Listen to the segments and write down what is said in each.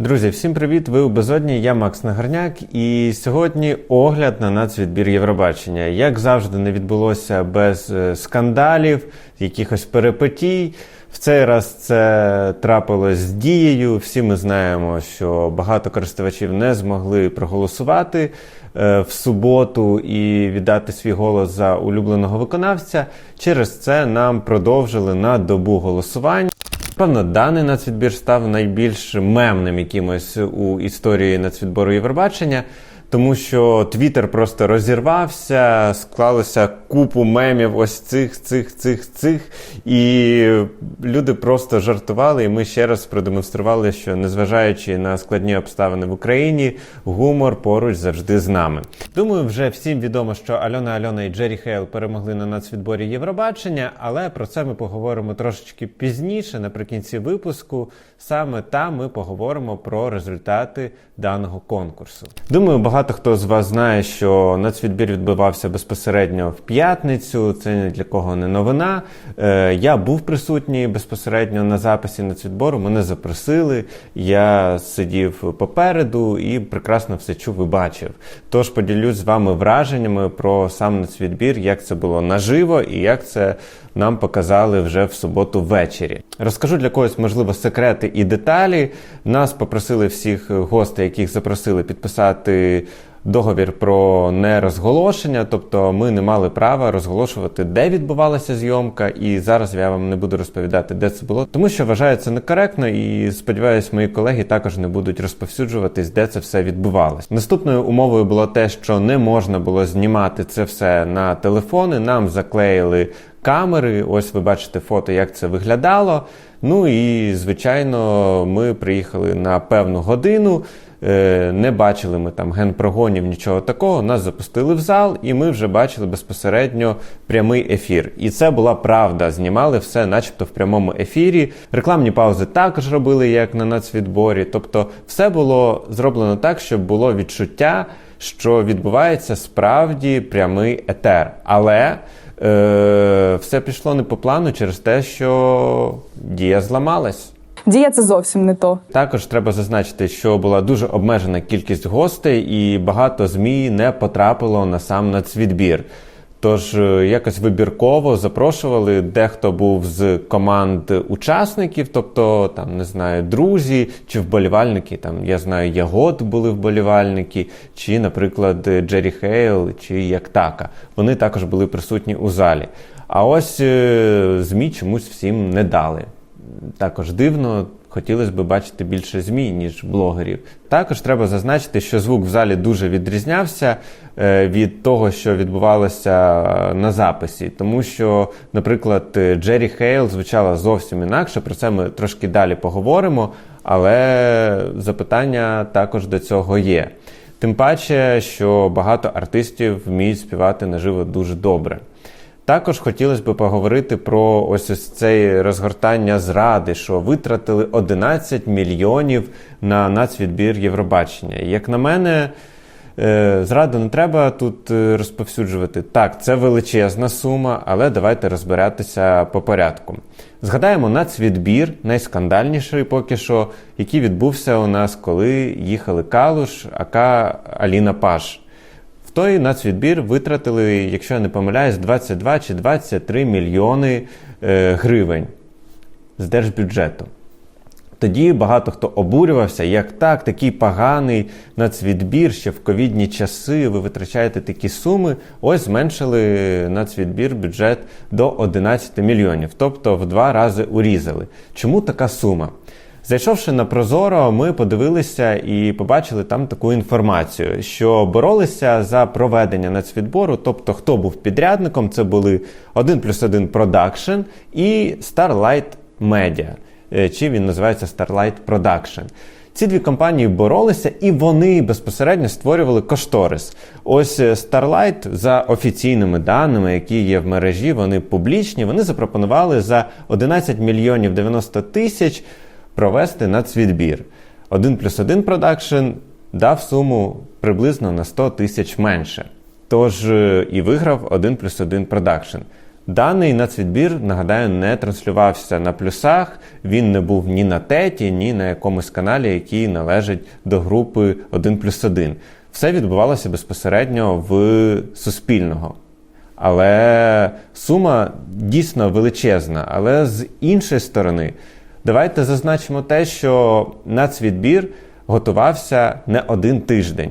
Друзі, всім привіт! Ви у безодні. Я Макс Нагарняк, і сьогодні огляд на нацвідбір Євробачення. Як завжди, не відбулося без е, скандалів, якихось перипетій. В цей раз це трапилось з дією. Всі ми знаємо, що багато користувачів не змогли проголосувати е, в суботу і віддати свій голос за улюбленого виконавця. Через це нам продовжили на добу голосувань. Певно, даний нацвідбір став найбільш мемним якимось у історії нацвідбору Євробачення, тому що Твіттер просто розірвався, склалося купу мемів ось цих, цих, цих, цих. І люди просто жартували. І ми ще раз продемонстрували, що незважаючи на складні обставини в Україні, гумор поруч завжди з нами. Думаю, вже всім відомо, що Альона Альона і Джері Хейл перемогли на нацвідборі Євробачення, але про це ми поговоримо трошечки пізніше, наприкінці випуску. Саме там ми поговоримо про результати даного конкурсу. Думаю, багато хто з вас знає, що нацвідбір відбувався безпосередньо в п'ятницю. Це ні для кого не новина. Е, я був присутній безпосередньо на записі нацвідбору. Мене запросили. Я сидів попереду і прекрасно все чув і бачив. Тож поділюсь з вами враженнями про сам нацвідбір, як це було наживо і як це нам показали вже в суботу ввечері. Розкажу для когось, можливо, секрети і деталі. Нас попросили всіх гостей, яких запросили, підписати. Договір про нерозголошення, тобто ми не мали права розголошувати, де відбувалася зйомка, і зараз я вам не буду розповідати, де це було, тому що вважаю це некоректно, і сподіваюся, мої колеги також не будуть розповсюджуватись, де це все відбувалось. Наступною умовою було те, що не можна було знімати це все на телефони. Нам заклеїли камери. Ось ви бачите фото, як це виглядало. Ну і звичайно, ми приїхали на певну годину. Е, не бачили ми там генпрогонів, нічого такого. Нас запустили в зал, і ми вже бачили безпосередньо прямий ефір. І це була правда. Знімали все, начебто, в прямому ефірі. Рекламні паузи також робили, як на нацвідборі. Тобто, все було зроблено так, щоб було відчуття, що відбувається справді прямий етер. Але е, все пішло не по плану через те, що дія зламалась. Дія це зовсім не то. Також треба зазначити, що була дуже обмежена кількість гостей, і багато змі не потрапило на сам нацвідбір. Тож е, якось вибірково запрошували. Дехто був з команд учасників, тобто там не знаю, друзі чи вболівальники. Там я знаю, Ягод були вболівальники, чи, наприклад, Джері Хейл, чи Яктака. Вони також були присутні у залі. А ось е, змі чомусь всім не дали також дивно. Хотілося б бачити більше ЗМІ, ніж блогерів. Також треба зазначити, що звук в залі дуже відрізнявся е, від того, що відбувалося на записі, тому що, наприклад, Джері Хейл звучала зовсім інакше. Про це ми трошки далі поговоримо, але запитання також до цього є. Тим паче, що багато артистів вміють співати наживо дуже добре. Також хотілося б поговорити про ось ось це розгортання зради, що витратили 11 мільйонів на нацвідбір Євробачення. Як на мене, е, зраду не треба тут е, розповсюджувати. Так, це величезна сума, але давайте розбиратися по порядку. Згадаємо нацвідбір, найскандальніший поки що, який відбувся у нас, коли їхали Калуш, ака Аліна Паш. В той нацвідбір витратили, якщо я не помиляюсь, 22 чи 23 мільйони е, гривень з держбюджету. Тоді багато хто обурювався, як так, такий поганий нацвідбір, ще в ковідні часи ви витрачаєте такі суми. Ось зменшили нацвідбір бюджет до 11 мільйонів, тобто в два рази урізали. Чому така сума? Зайшовши на Прозоро, ми подивилися і побачили там таку інформацію, що боролися за проведення нацвідбору, тобто хто був підрядником, це були 1 плюс 1 Production і Starlight Media, е, чи він називається Starlight Production. Ці дві компанії боролися і вони безпосередньо створювали кошторис. Ось е, Starlight, за офіційними даними, які є в мережі, вони публічні. Вони запропонували за 11 мільйонів 90 тисяч провести нацвідбір. 1 плюс 1 продакшн дав суму приблизно на 100 тисяч менше. Тож е, і виграв 1 плюс 1 продакшн. Даний нацвідбір, нагадаю, не транслювався на плюсах. Він не був ні на теті, ні на якомусь каналі, який належить до групи 1 плюс 1. Все відбувалося безпосередньо в Суспільного. Але сума дійсно величезна. Але з іншої сторони, давайте зазначимо те, що нацвідбір готувався не один тиждень.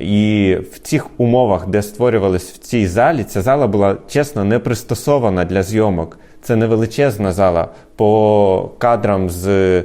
І в цих умовах, де створювались в цій залі, ця зала була чесно не пристосована для зйомок. Це не величезна зала. По кадрам з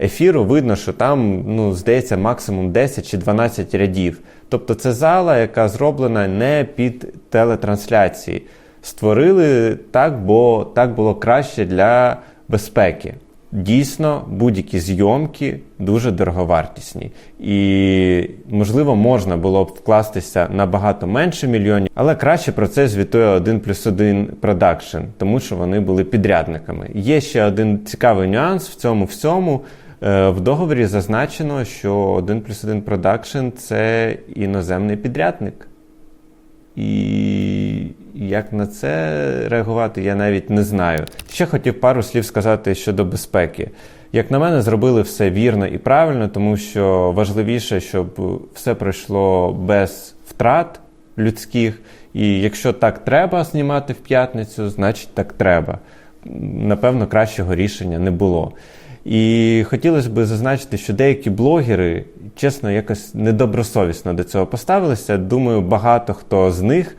ефіру видно, що там, ну, здається, максимум 10 чи 12 рядів. Тобто це зала, яка зроблена не під телетрансляції. Створили так, бо так було краще для безпеки. Дійсно, будь-які зйомки дуже дороговартісні. І, можливо, можна було б вкластися набагато менше мільйонів, але краще про це звітує 1 плюс 1 продакшн, тому що вони були підрядниками. Є ще один цікавий нюанс в цьому всьому. Е, В договорі зазначено, що 1 плюс 1 продакшн це іноземний підрядник. І як на це реагувати, я навіть не знаю. Ще хотів пару слів сказати щодо безпеки. Як на мене, зробили все вірно і правильно, тому що важливіше, щоб все пройшло без втрат людських. І якщо так треба знімати в п'ятницю, значить так треба. Напевно, кращого рішення не було. І хотілося б зазначити, що деякі блогери, чесно, якось недобросовісно до цього поставилися. Думаю, багато хто з них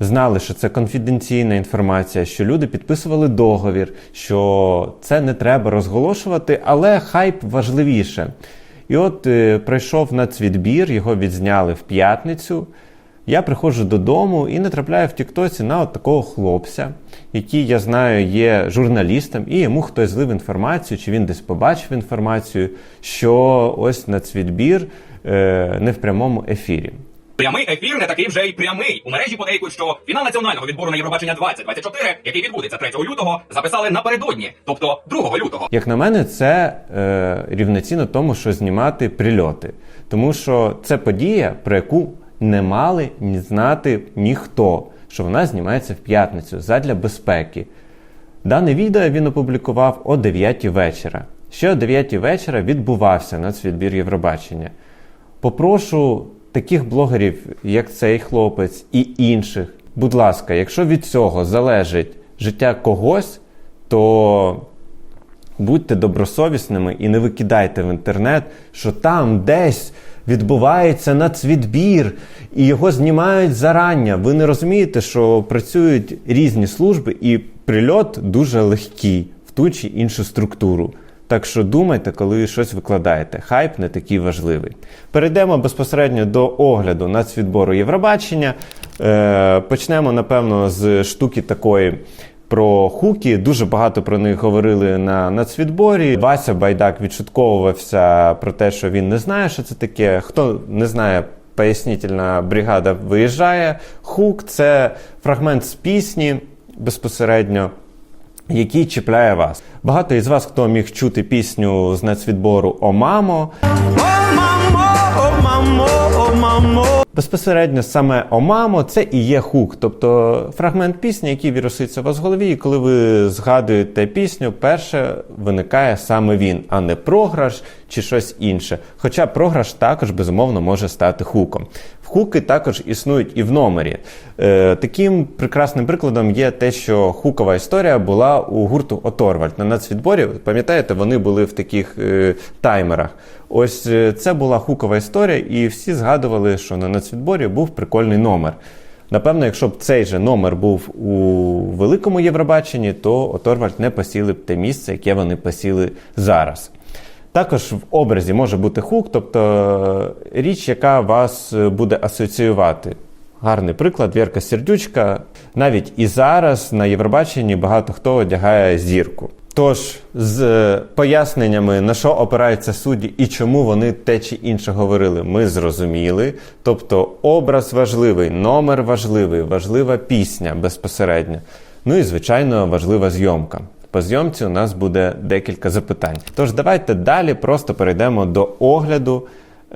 знали, що це конфіденційна інформація, що люди підписували договір, що це не треба розголошувати, але хайп важливіше. І от е, пройшов нацвідбір, його відзняли в п'ятницю. Я приходжу додому і натрапляю в Тіктоці на от такого хлопця, який, я знаю, є журналістом, і йому хтось злив інформацію, чи він десь побачив інформацію, що ось нацвідбір е, не в прямому ефірі. Прямий ефір не такий вже й прямий. У мережі подейкують, що фінал національного відбору на Євробачення 2024, який відбудеться 3 лютого, записали напередодні, тобто 2 лютого. Як на мене, це е, рівноцінно тому, що знімати прильоти. Тому що це подія, про яку не мали ні знати ніхто, що вона знімається в п'ятницю задля безпеки. Дане відео він опублікував о 9 вечора. Ще о 9 вечора відбувався нацвідбір Євробачення. Попрошу таких блогерів, як цей хлопець, і інших. Будь ласка, якщо від цього залежить життя когось, то будьте добросовісними і не викидайте в інтернет, що там десь відбувається нацвідбір і його знімають зарання. Ви не розумієте, що працюють різні служби, і прильот дуже легкий в ту чи іншу структуру. Так що думайте, коли щось викладаєте. Хайп не такий важливий. Перейдемо безпосередньо до огляду нацвідбору Євробачення. Е, почнемо, напевно, з штуки такої. Про хуки дуже багато про них говорили на нацвідборі. Вася Байдак відшутковувався про те, що він не знає, що це таке. Хто не знає, пояснітельна бригада виїжджає. Хук це фрагмент з пісні безпосередньо який чіпляє вас. Багато із вас, хто міг чути пісню з нацвідбору О мамо. Безпосередньо саме О мамо це і є хук, тобто фрагмент пісні, який віруситься у вас в голові, і коли ви згадуєте пісню, перше виникає саме він, а не програш чи щось інше. Хоча програш також безумовно може стати хуком. Хуки також існують і в номері. Е, таким прекрасним прикладом є те, що хукова історія була у гурту Оторвальд на нацвідборі. Пам'ятаєте, вони були в таких е, таймерах. Ось е, це була хукова історія, і всі згадували, що на нацвідборі був прикольний номер. Напевно, якщо б цей же номер був у великому Євробаченні, то Оторвальд не посіли б те місце, яке вони посіли зараз. Також в образі може бути хук, тобто е, річ, яка вас е, буде асоціювати. Гарний приклад, Вірка Сердючка. Навіть і зараз на Євробаченні багато хто одягає зірку. Тож, з е, поясненнями, на що опираються судді і чому вони те чи інше говорили, ми зрозуміли. Тобто, образ важливий, номер важливий, важлива пісня безпосередньо. Ну і, звичайно, важлива зйомка. По зйомці у нас буде декілька запитань. Тож давайте далі просто перейдемо до огляду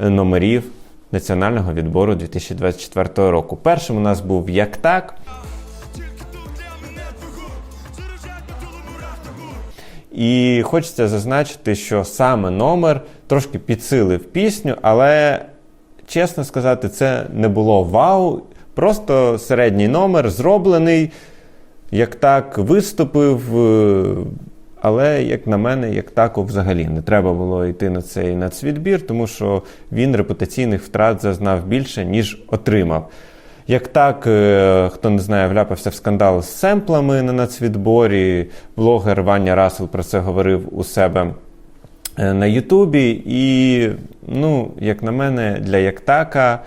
е, номерів національного відбору 2024 року. Першим у нас був як так. І хочеться зазначити, що саме номер трошки підсилив пісню, але чесно сказати, це не було вау. Просто середній номер зроблений, як так виступив. е, Але, як на мене, як тако взагалі не треба було йти на цей нацвідбір, тому що він репутаційних втрат зазнав більше, ніж отримав. Як так, е, хто не знає, вляпався в скандал з семплами на нацвідборі, блогер Ваня Расел про це говорив у себе е, на Ютубі. І, ну, як на мене, для Яктака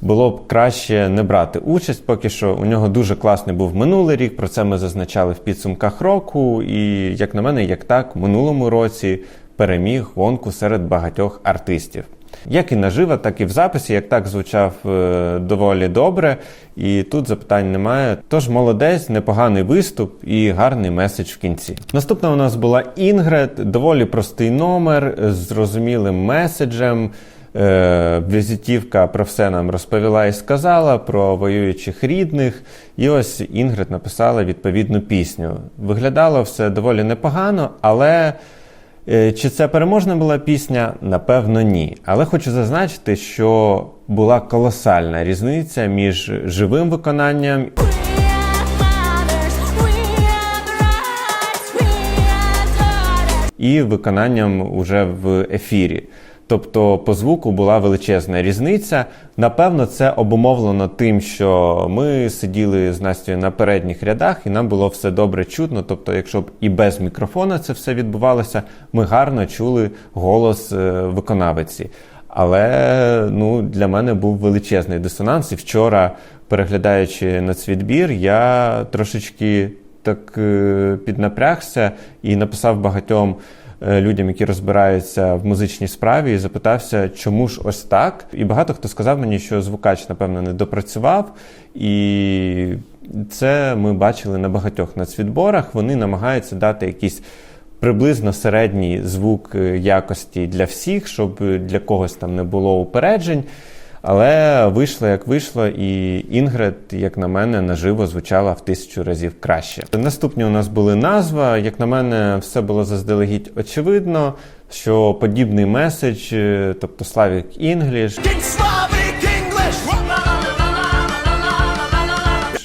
було б краще не брати участь, поки що у нього дуже класний був минулий рік. Про це ми зазначали в підсумках року. І, як на мене, Яктак в минулому році переміг гонку серед багатьох артистів. Як і наживо, так і в записі, як так звучав е, доволі добре, і тут запитань немає. Тож молодець, непоганий виступ і гарний меседж в кінці. Наступна у нас була Інгрид, доволі простий номер з зрозумілим меседжем. Е, Візитівка про все нам розповіла і сказала про воюючих рідних. І ось Інгрид написала відповідну пісню. Виглядало все доволі непогано, але е, чи це переможна була пісня? Напевно, ні. Але хочу зазначити, що була колосальна різниця між живим виконанням і виконанням уже в ефірі. Тобто по звуку була величезна різниця. Напевно, це обумовлено тим, що ми сиділи з Настю на передніх рядах, і нам було все добре чутно. Тобто, якщо б і без мікрофона це все відбувалося, ми гарно чули голос е, виконавиці. Але ну, для мене був величезний дисонанс. І вчора, переглядаючи нацвідбір, я трошечки так е, піднапрягся і написав багатьом людям, які розбираються в музичній справі, і запитався, чому ж ось так. І багато хто сказав мені, що звукач, напевно, не допрацював. І це ми бачили на багатьох нацвідборах. Вони намагаються дати якісь. Приблизно середній звук е, якості для всіх, щоб для когось там не було упереджень. Але вийшло як вийшло, і Інгрид, як на мене, наживо звучала в тисячу разів краще. Наступні у нас були назва. Як на мене, все було заздалегідь очевидно, що подібний меседж, е, тобто Slavic English.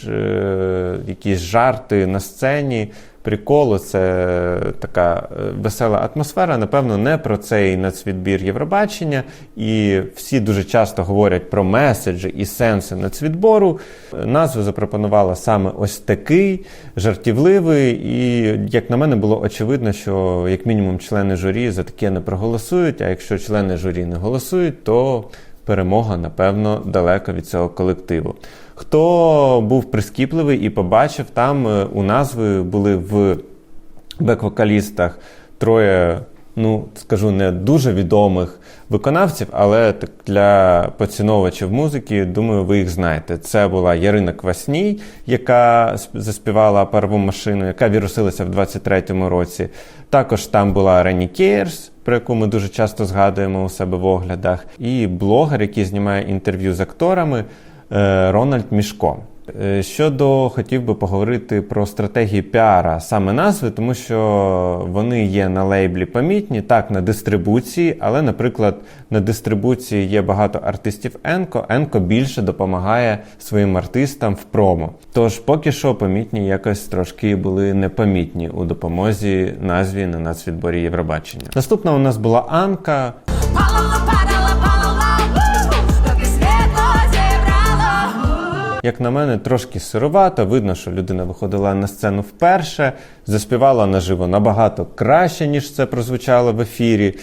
е, якісь жарти на сцені. Приколу, це така е, весела атмосфера. Напевно, не про цей нацвідбір Євробачення. І всі дуже часто говорять про меседжі і сенси нацвідбору. Назву запропонувала саме ось такий жартівливий. І, як на мене, було очевидно, що як мінімум члени журі за таке не проголосують. А якщо члени журі не голосують, то перемога, напевно, далека від цього колективу. Хто був прискіпливий і побачив, там е, у назви були в бек-вокалістах троє, ну скажу, не дуже відомих виконавців, але так для поціновувачів музики, думаю, ви їх знаєте. Це була Ярина Квасній, яка заспівала парову машину, яка вірусилася в 23-му році. Також там була Рені Кейрс, про яку ми дуже часто згадуємо у себе в оглядах, і блогер, який знімає інтерв'ю з акторами. Е, Рональд Мішко. Е, Щодо хотів би поговорити про стратегії піара саме назви, тому що вони є на лейблі помітні, так на дистрибуції, але, наприклад, на дистрибуції є багато артистів Енко. Енко більше допомагає своїм артистам в промо. Тож поки що помітні якось трошки були непомітні у допомозі назві на нацвідборі Євробачення. Наступна у нас була Анка. Як на мене, трошки сировато. Видно, що людина виходила на сцену вперше, заспівала наживо набагато краще, ніж це прозвучало в ефірі.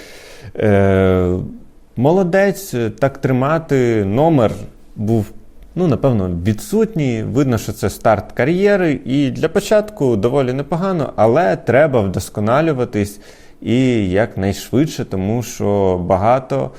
Е, молодець, так тримати. Номер був, ну, напевно, відсутній. Видно, що це старт кар'єри. І для початку доволі непогано, але треба вдосконалюватись і якнайшвидше, тому що багато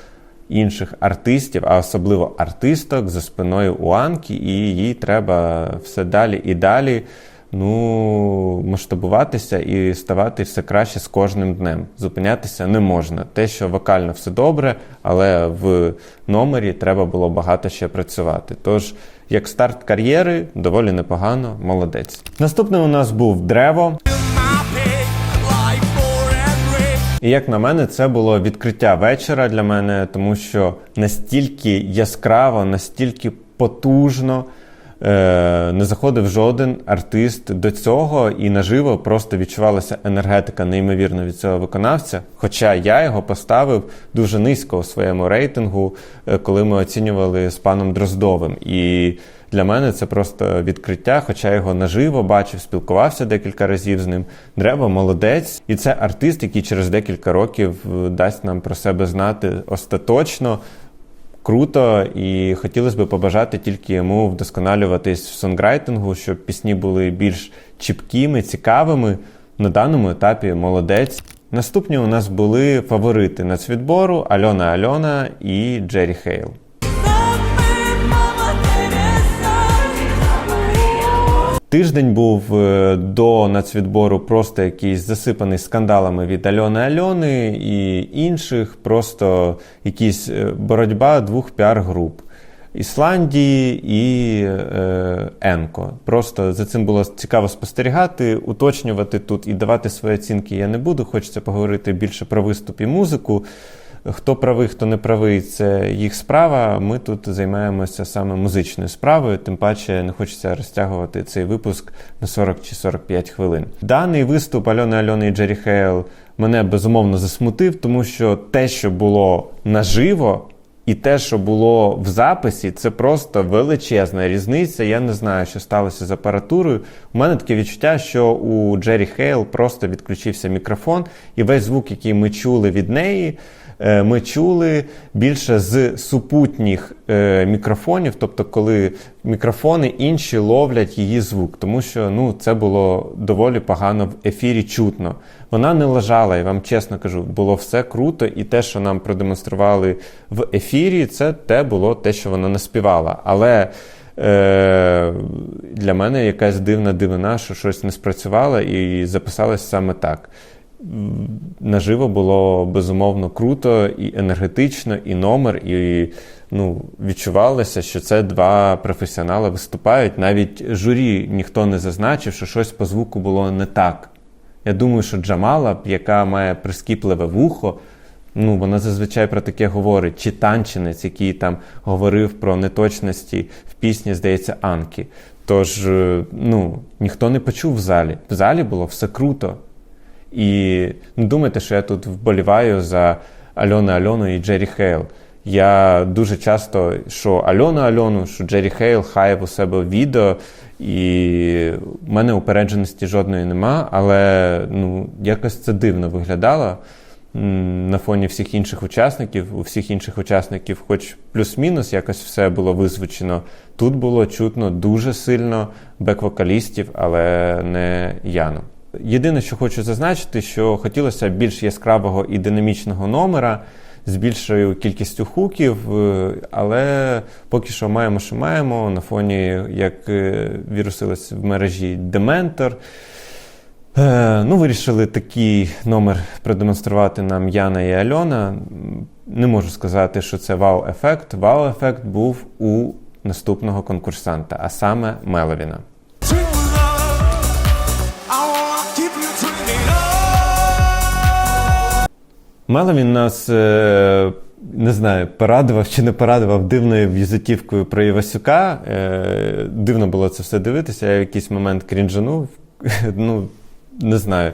інших артистів, а особливо артисток за спиною у Анки, і їй треба все далі і далі ну, масштабуватися і ставати все краще з кожним днем. Зупинятися не можна. Те, що вокально все добре, але в номері треба було багато ще працювати. Тож, як старт кар'єри, доволі непогано, молодець. Наступний у нас був Древо. І як на мене, це було відкриття вечора для мене, тому що настільки яскраво, настільки потужно е, не заходив жоден артист до цього, і наживо просто відчувалася енергетика неймовірно від цього виконавця. Хоча я його поставив дуже низько у своєму рейтингу, е, коли ми оцінювали з паном Дроздовим. І для мене це просто відкриття, хоча його наживо бачив, спілкувався декілька разів з ним. Древо молодець, і це артист, який через декілька років е, дасть нам про себе знати остаточно. Круто, і хотілося б побажати тільки йому вдосконалюватись в сонграйтингу, щоб пісні були більш чіпкими, цікавими. На даному етапі молодець. Наступні у нас були фаворити нацвідбору Альона Альона і Джері Хейл. Тиждень був е, до нацвідбору просто якийсь засипаний скандалами від Альони Альони і інших, просто якісь е, боротьба двох піар-груп. Ісландії і е, Енко. Просто за цим було цікаво спостерігати, уточнювати тут і давати свої оцінки я не буду. Хочеться поговорити більше про виступ і музику. Хто правий, хто не правий, це їх справа. Ми тут займаємося саме музичною справою, тим паче не хочеться розтягувати цей випуск на 40 чи 45 хвилин. Даний виступ Альони Альони і Джері Хейл мене безумовно засмутив, тому що те, що було наживо, і те, що було в записі, це просто величезна різниця. Я не знаю, що сталося з апаратурою. У мене таке відчуття, що у Джері Хейл просто відключився мікрофон, і весь звук, який ми чули від неї, ми чули більше з супутніх е, мікрофонів, тобто, коли мікрофони інші ловлять її звук, тому що ну, це було доволі погано в ефірі чутно. Вона не лежала, я вам чесно кажу, було все круто, і те, що нам продемонстрували в ефірі, це те було те, що вона наспівала. Але е, для мене якась дивна дивина, що щось не спрацювало і записалось саме так. Наживо було безумовно круто і енергетично, і номер, і ну, відчувалося, що це два професіонали виступають. Навіть журі ніхто не зазначив, що щось по звуку було не так. Я думаю, що Джамала, яка має прискіпливе вухо, ну, вона зазвичай про таке говорить. Чи танчинець, який там говорив про неточності в пісні, здається, Анки. Тож, е, ну, ніхто не почув в залі. В залі було все круто. І не думайте, що я тут вболіваю за Альону Альону і Джері Хейл. Я дуже часто, що Альону Альону, що Джері Хейл хаяв у себе відео, і в мене упередженості жодної нема, але ну, якось це дивно виглядало на фоні всіх інших учасників. У всіх інших учасників, хоч плюс-мінус, якось все було визвучено. Тут було чутно дуже сильно бек-вокалістів, але не Яну. Єдине, що хочу зазначити, що хотілося більш яскравого і динамічного номера з більшою кількістю хуків, е, але поки що маємо, що маємо. На фоні, як е, вірусилось в мережі Дементор. Ну, вирішили такий номер продемонструвати нам Яна і Альона. Не можу сказати, що це вау-ефект. Вау-ефект був у наступного конкурсанта, а саме Меловіна. Меловін нас е, не знаю, порадував чи не порадував дивною візитівкою про Івасюка. Е, дивно було це все дивитися. Я в якийсь момент крінжанув. Ну, не знаю.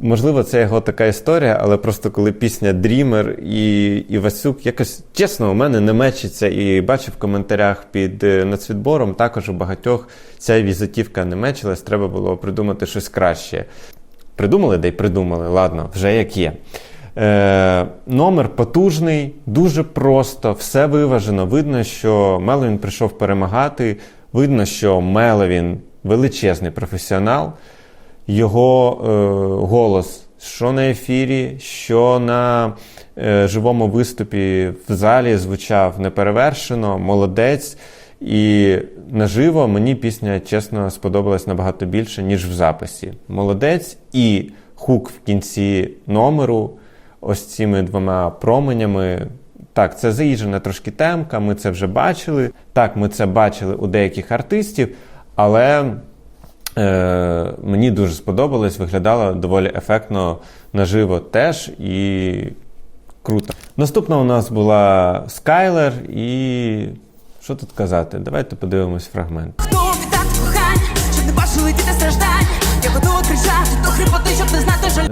Можливо, це його така історія, але просто коли пісня Дрімер і Івасюк якось чесно у мене не мечиться і бачив в коментарях під е, нацвідбором, також у багатьох ця візитівка не мечилась, треба було придумати щось краще. Придумали, де й придумали, ладно, вже як є. Е, номер потужний, дуже просто, все виважено. Видно, що Меловін прийшов перемагати. Видно, що Меловін величезний професіонал. Його е, голос, що на ефірі, що на е, живому виступі в залі звучав неперевершено, молодець. І наживо мені пісня, чесно, сподобалась набагато більше, ніж в записі. Молодець і хук в кінці номеру, ось цими двома променями. Так, це заїжджена трошки темка, ми це вже бачили. Так, ми це бачили у деяких артистів, але Е, мені дуже сподобалось, виглядало доволі ефектно наживо теж і круто. Наступна у нас була Скайлер, і що тут казати? Давайте подивимось фрагмент.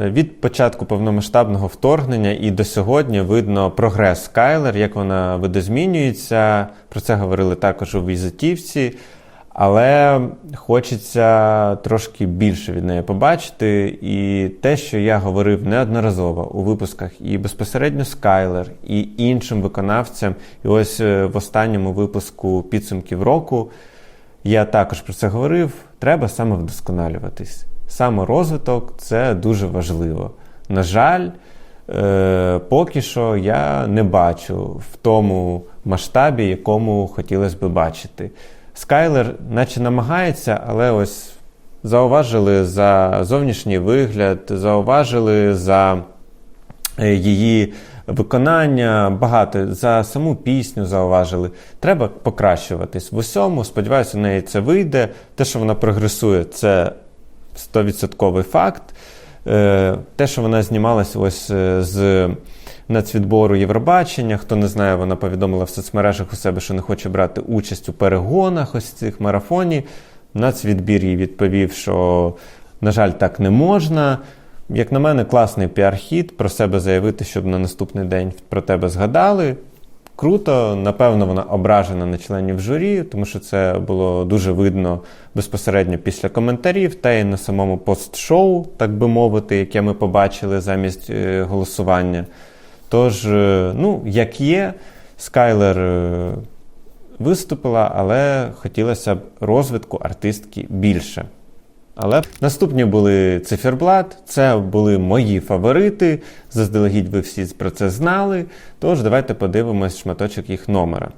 Від початку повномасштабного вторгнення і до сьогодні видно прогрес Скайлер, як вона видозмінюється. Про це говорили також у візитівці. Але хочеться трошки більше від неї побачити. І те, що я говорив неодноразово у випусках і безпосередньо Скайлер, і іншим виконавцям, і ось е, в останньому випуску підсумків року. Я також про це говорив. Треба самовдосконалюватись. Саморозвиток це дуже важливо. На жаль, е, поки що я не бачу в тому масштабі, якому хотілося би бачити. Скайлер, наче намагається, але ось зауважили за зовнішній вигляд, зауважили за е, її виконання, багато за саму пісню зауважили. Треба покращуватись в усьому. Сподіваюся, у неї це вийде. Те, що вона прогресує, це 100% факт. Е, Те, що вона знімалась ось е, з нацвідбору Євробачення. Хто не знає, вона повідомила в соцмережах у себе, що не хоче брати участь у перегонах ось цих марафоні. Нацвідбір їй відповів, що, на жаль, так не можна. Як на мене, класний піар-хід про себе заявити, щоб на наступний день про тебе згадали. Круто, напевно, вона ображена на членів журі, тому що це було дуже видно безпосередньо після коментарів, та й на самому пост-шоу, так би мовити, яке ми побачили замість е, голосування. Тож, е, ну, як є, Скайлер е, виступила, але хотілося б розвитку артистки більше. Але наступні були циферблат, це були мої фаворити. Заздалегідь ви всі про це знали. Тож давайте подивимось шматочок їх номера.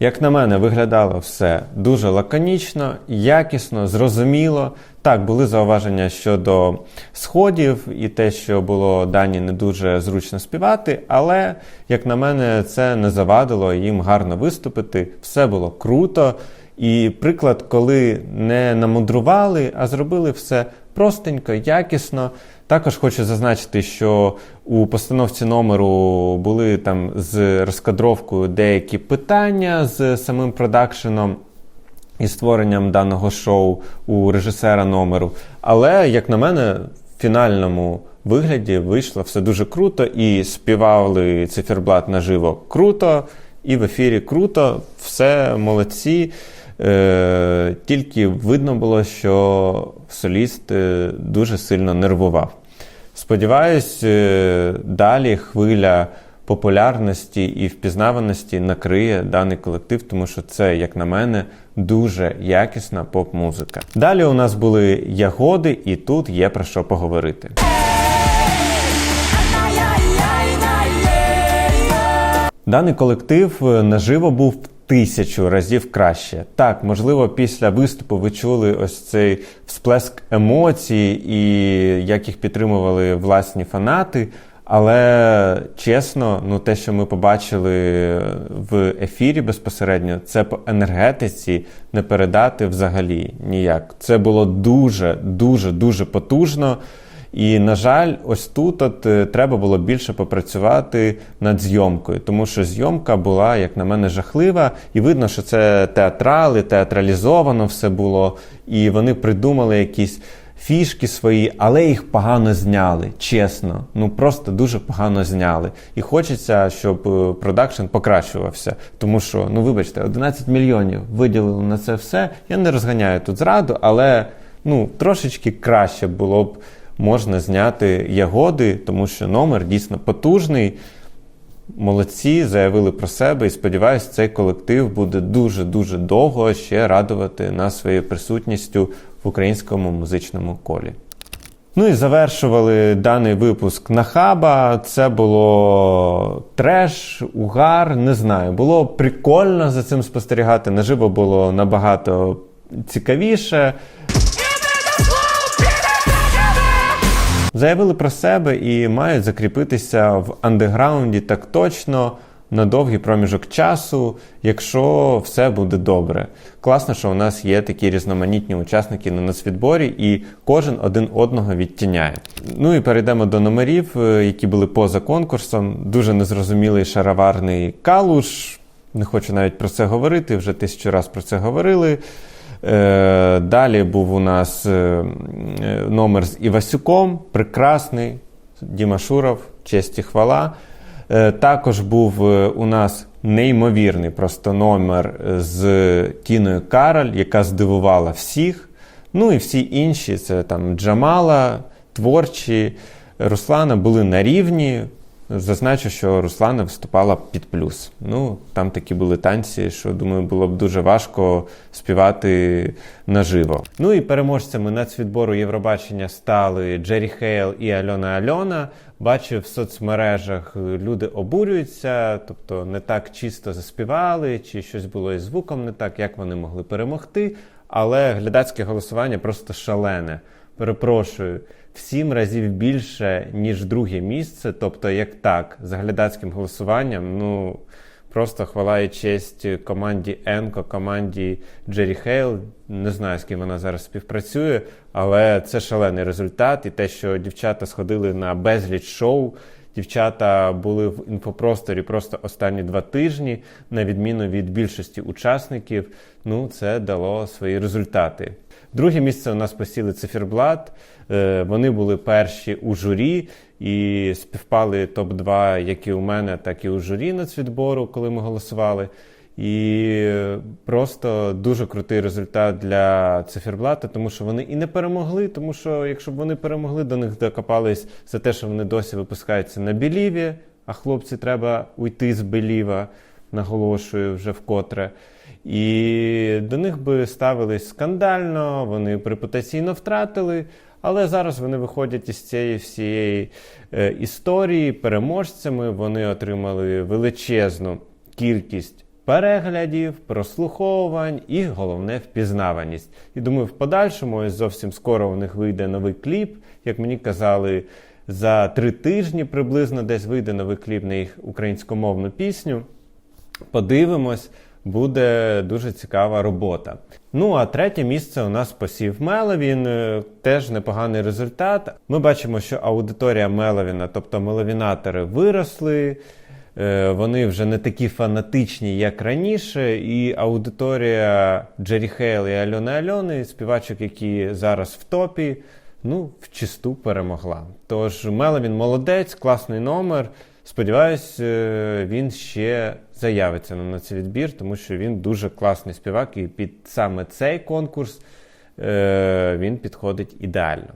Як на мене, виглядало все дуже лаконічно, якісно, зрозуміло. Так, були зауваження щодо сходів і те, що було дані не дуже зручно співати, але, як на мене, це не завадило їм гарно виступити. Все було круто. І приклад, коли не намудрували, а зробили все простенько, якісно. Також хочу зазначити, що у постановці номеру були там з розкадровкою деякі питання з самим продакшеном і створенням даного шоу у режисера номеру. Але, як на мене, в фінальному вигляді вийшло все дуже круто, і співали циферблат наживо круто, і в ефірі круто, все молодці. Е, тільки видно було, що соліст е, дуже сильно нервував. Сподіваюсь, е, далі хвиля популярності і впізнаваності накриє даний колектив, тому що це, як на мене, дуже якісна поп-музика. Далі у нас були ягоди, і тут є про що поговорити. Даний колектив е, наживо був тисячу разів краще. Так, можливо, після виступу ви чули ось цей всплеск емоцій і як їх підтримували власні фанати. Але чесно, ну те, що ми побачили в ефірі безпосередньо, це по енергетиці не передати взагалі ніяк. Це було дуже, дуже, дуже потужно. І, на жаль, ось тут от, е, треба було більше попрацювати над зйомкою, тому що зйомка була, як на мене, жахлива, і видно, що це театрали, театралізовано все було, і вони придумали якісь фішки свої, але їх погано зняли, чесно. Ну просто дуже погано зняли. І хочеться, щоб е, продакшн покращувався. Тому що, ну вибачте, 11 мільйонів виділили на це все. Я не розганяю тут зраду, але ну трошечки краще було б можна зняти ягоди, тому що номер дійсно потужний. Молодці, заявили про себе і сподіваюся, цей колектив буде дуже-дуже довго ще радувати нас своєю присутністю в українському музичному колі. Ну і завершували даний випуск Нахаба. Це було треш, угар, не знаю. Було прикольно за цим спостерігати. Наживо було набагато цікавіше. Заявили про себе і мають закріпитися в андеграунді так точно. На довгий проміжок часу, якщо все буде добре. Класно, що у нас є такі різноманітні учасники на нацвідборі, і кожен один одного відтіняє. Ну і перейдемо до номерів, е, які були поза конкурсом. Дуже незрозумілий шароварний калуш. Не хочу навіть про це говорити, вже тисячу раз про це говорили. Е, Далі був у нас е, номер з Івасюком, прекрасний. Діма Шуров, честь і хвала. Е, Також був е, у нас неймовірний просто номер з Тіною Кароль, яка здивувала всіх. Ну і всі інші, це там Джамала, творчі, Руслана були на рівні. Зазначу, що Руслана виступала під плюс. Ну, там такі були танці, що думаю, було б дуже важко співати наживо. Ну і переможцями нацвідбору Євробачення стали Джері Хейл і Альона Альона. Бачив в соцмережах люди обурюються, тобто не так чисто заспівали, чи щось було із звуком не так, як вони могли перемогти. Але глядацьке голосування просто шалене. Перепрошую, в сім разів більше, ніж друге місце. Тобто, як так, за глядацьким голосуванням, ну просто хвала і честь команді Енко, команді Джері Хейл. Не знаю, з ким вона зараз співпрацює, але це шалений результат. І те, що дівчата сходили на безліч шоу. Дівчата були в інфопросторі просто останні два тижні, на відміну від більшості учасників. Ну, це дало свої результати. Друге місце у нас посіли циферблат. Е, Вони були перші у журі і співпали топ-2 як і у мене, так і у журі нацвідбору, коли ми голосували. І просто дуже крутий результат для циферблата, тому що вони і не перемогли. Тому що якщо б вони перемогли, до них докопались за те, що вони досі випускаються на біліві, а хлопці треба уйти з беліва, наголошую вже вкотре. І до них би ставились скандально, вони репутаційно втратили. Але зараз вони виходять із цієї всієї е, історії переможцями. Вони отримали величезну кількість переглядів, прослуховувань і головне впізнаваність. І думаю, в подальшому ось зовсім скоро у них вийде новий кліп. Як мені казали, за три тижні приблизно десь вийде новий кліп на їх українськомовну пісню. Подивимось, буде дуже цікава робота. Ну а третє місце у нас посів Меловін. е, Теж непоганий результат. Ми бачимо, що аудиторія Меловіна, тобто меловінатори, виросли. Е, Вони вже не такі фанатичні, як раніше, і аудиторія Джері Хейл і Альони Альони, співачок, які зараз в топі, ну, в чисту перемогла. Тож Меловін молодець, класний номер. Сподіваюсь, е, він ще заявиться на нацвідбір, тому що він дуже класний співак, і під саме цей конкурс е, він підходить ідеально.